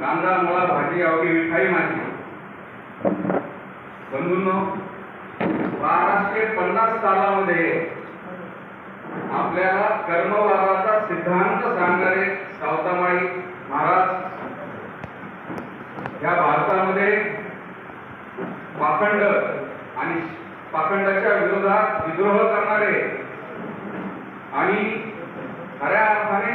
कांदा मुळा भाजी आवडी मिठाई माझी समजून बाराशे पन्नास सालामध्ये आपल्याला कर्मवादाचा सिद्धांत सांगणारे सावतामाळी महाराज या भारतामध्ये पाखंड आणि पाखंडाच्या विरोधात विद्रोह करणारे आणि खऱ्या अर्थाने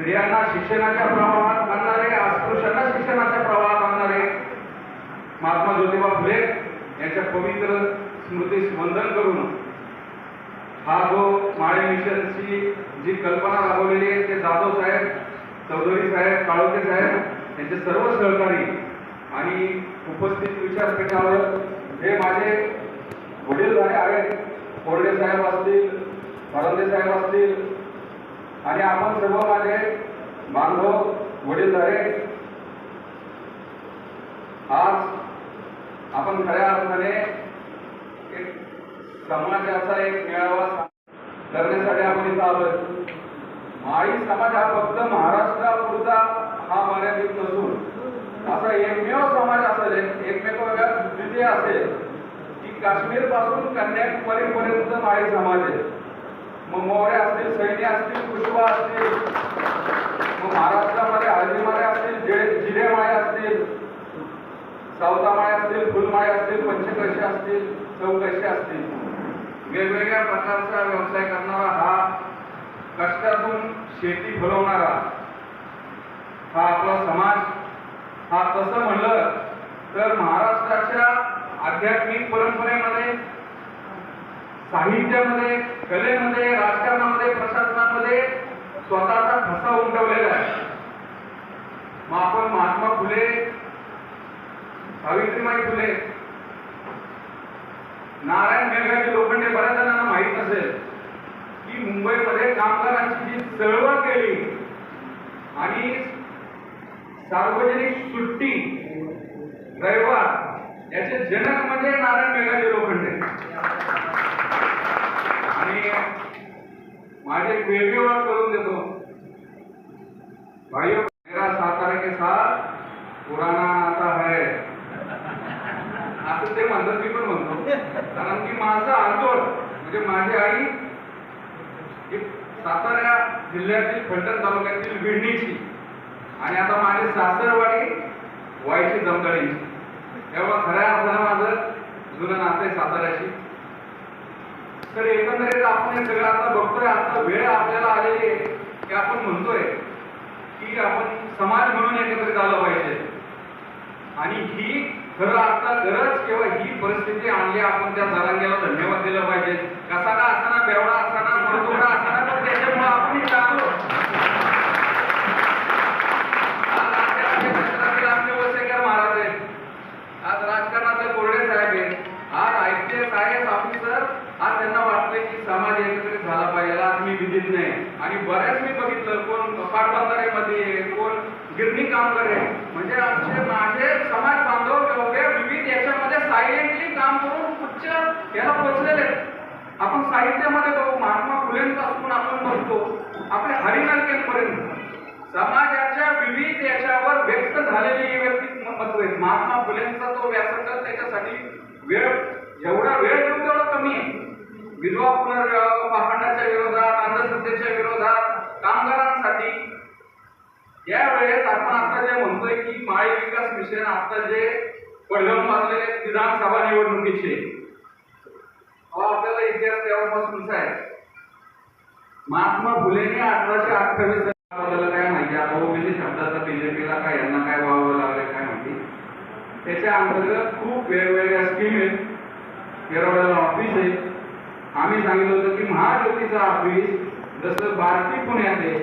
स्त्रियांना शिक्षणाच्या प्रवाहात आणणारे अस्पृश्यांना शिक्षणाच्या प्रवाहात आणणारे महात्मा ज्योतिबा फुले यांच्या पवित्र स्मृतीस वंदन करून हा जो माळे मिशनची जी कल्पना राबवलेली आहे ते जाधव साहेब चौधरी साहेब काळोखे साहेब यांचे सर्व सहकारी आणि उपस्थित विचारपीठावर जे माझे वडील झाले आहेत कोरडे साहेब असतील फडणते साहेब असतील आणि आपण सर्व माझे बांधव वडील झाले आज आपण खऱ्या अर्थाने एक समाजाचा एक मेळावा करण्यासाठी आपण इथं आलोय. माळी समाज हा फक्त महाराष्ट्रापुरता हा मर्यादित नसून असा एकमेव समाज असेल एकमेव द्वितीय असेल की काश्मीरपासून कन्याकुमारी पर्यंत माळी समाज आहे. मग मोहरे असतील सैन्य असतील पुष्पा असतील मग महाराष्ट्रामध्ये हळदीमाळे असतील जे जिरेमाळे असतील सावतामाळे असतील फुलमाळे असतील पंचकशी असतील चौकशी असतील. वेगवेगळ्या प्रकारचा व्यवसाय करणारा हा कष्टातून शेती फुलवणारा हा आपला समाज हा तसं म्हणलं तर महाराष्ट्राच्या आध्यात्मिक परंपरेमध्ये साहित्यामध्ये कलेमध्ये राजकारणामध्ये प्रशासनामध्ये स्वतःचा ठसा उमटवलेला आहे. मग आपण महात्मा फुले सावित्रीबाई फुले नारायण मेघाजी लोखंडे बऱ्याच जणांना माहीत नसेल की मुंबईमध्ये कामगारांची जी चळवळ केली आणि सार्वजनिक सुट्टी रविवार याचे जनक म्हणजे नारायण मेघाजी लोखंडे आणि माझे एक करून देतो. भाइयों मेरा सातारा के साथ पुराना आता है. असं ते म्हणतात मी पण म्हणतो. कारण की माझं आजोळ म्हणजे माझी आई ही सातारा जिल्ह्यातील फलटण तालुक्यातील विडणीची आणि आता माझी सासरवाडी वाईची जमदळीची. तेव्हा खऱ्या अर्थानं माझं जुनं नातं आहे साताऱ्याशी. तर एकंदरीत आपण हे सगळं आता बघतोय आता वेळ आपल्याला आलेली आहे की आपण म्हणतोय की आपण समाज म्हणून एकत्रित आलं पाहिजे. आणि ही खरं आता गरज किंवा ही परिस्थिती आणली आपण त्या जरांग्याला धन्यवाद दिलं पाहिजे. कसा का असाना बेवडा असाना मरतोडा असाना पण त्याच्यामुळे आपण इथं आलो. आज महाराज आहेत. आज राजकारणातले कोरडे साहेब आहेत. आज I P S I S officer आज त्यांना वाटतंय की समाज एकत्रित झाला पाहिजे आज मी विधित नाही आणि बऱ्याच मी बघितलं कोण पाटबंधारेमध्ये कोण गिरणी काम करे म्हणजे आमचे माझे समाज बांधव एवढे विविध याच्यामध्ये सायलेंटली काम करून उच्च याला पोहोचलेले आपण साहित्यामध्ये बघू महात्मा फुलेंपासून आपण बघतो आपल्या हरिनालकेंपर्यंत समाजाच्या विविध याच्यावर व्यक्त झालेली ही व्यक्तिमत्व आहेत. महात्मा फुलेंचा तो व्यासंग त्याच्यासाठी वेळ जेवढा वेळ देऊ तेवढा कमी आहे. विधवा पुनर्विवाह विरोधात अंधश्रद्धेच्या विरोधात कामगारांसाठी. यावेळेस आपण आता जे म्हणतोय की माळी विकास मिशन आता जे पडघम वाजलेले विधानसभा निवडणुकीचे. आपल्याला इतिहास तेव्हापासूनच आहे. महात्मा फुलेने अठराशे अठ्ठावीस आपल्याला काय माहिती? आता शब्दाचा बीजेपीला काय यांना काय व्हावं लागलं काय माहिती? त्याच्या अंतर्गत खूप वेगवेगळ्या स्कीम आहेत. येरवड्याला ऑफिस आहे. आम्ही सांगितलं होतं की महाज्योतीचं ऑफिस जसं भारती पुण्यात आहे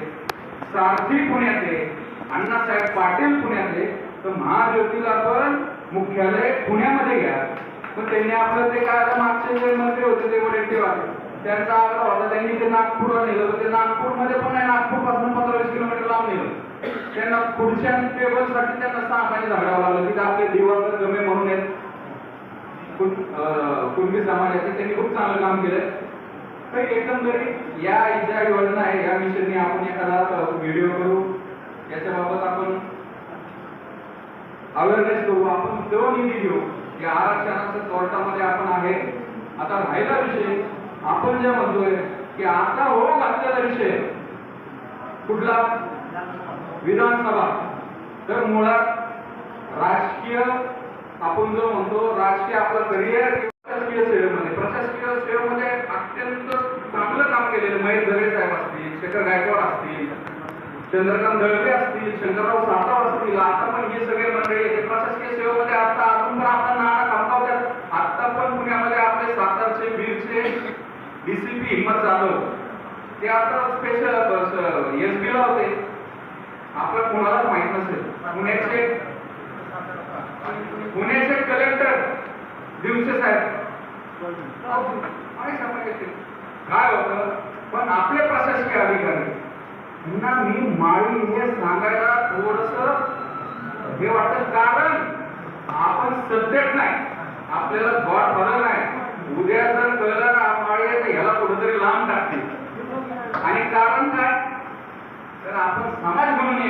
सारथी पुण्यात आहे अण्णासाहेब पाटील पुण्यात आहे तर महाज्योतीला पण मुख्यालय पुण्यामध्ये घ्या. पण त्यांनी आपलं ते काय आता मागचे जे मंत्री होते ते वडेट्टीवार त्यांचा आग्रह होता. त्यांनी ते नागपूरला नेलं होतं. ते नागपूरमध्ये पण आहे. नागपूरपासून पंधरा वीस किलोमीटर लांब नेलं त्यांना पुढच्या टेबलसाठी त्यांना सहा महिने झगडावं लागलं की आपले दिवस गमे म्हणून आहेत. अं, कुणबी समाजाचे. त्यांनी खूप काम केलं तर एकंदरीत या ज्या योजना आहे या मिशनने आपण एखादा व्हिडिओ करू. याच्याबाबत आपण अवेअरनेस करू. आपण तो निधी घेऊ की आरक्षणाचं कोर्टामध्ये आपण आहे. आता राहिला विषय. आपण जे म्हणतोय की आता हो घातलेला विषय. कुठला? विधानसभा. तर मुळात राजकीय आपण जो म्हणतो राजकीय आपलं करिअर प्रशासकीय सेवेमध्ये. प्रशासकीय सेवेमध्ये अत्यंत चांगलं काम केलेलं महेश झगडे साहेब असतील शेखर गायकवाड असतील चंद्रकांत दळवे असतील शंकरराव साताव असतील आता पण हे सगळे मंडळी येते प्रशासकीय सेवेमध्ये आता अजून पण आपला नाणं खामगावतात आता पण पुण्यामध्ये आपले सातारचे बीरचे डीसीपी हिम्मत जाधव ते आता स्पेशल एस ला होते. आपलं कोणालाच माहीत नसेल. पुण्याचे पुण्याचे कलेक्टर दिवसे साहेब. आणि सांगायचे. काय होतं? पण आपले प्रशासकीय अधिकारी पुन्हा मी माळी हे सांगायला थोडस हे वाटत कारण आपण सत्तेत नाही. आपल्याला गॉड फरक नाही. उद्या जर कळलं का माळी तर ह्याला कुठेतरी लांब टाकतील. आणि कारण काय? तर आपण समाज म्हणून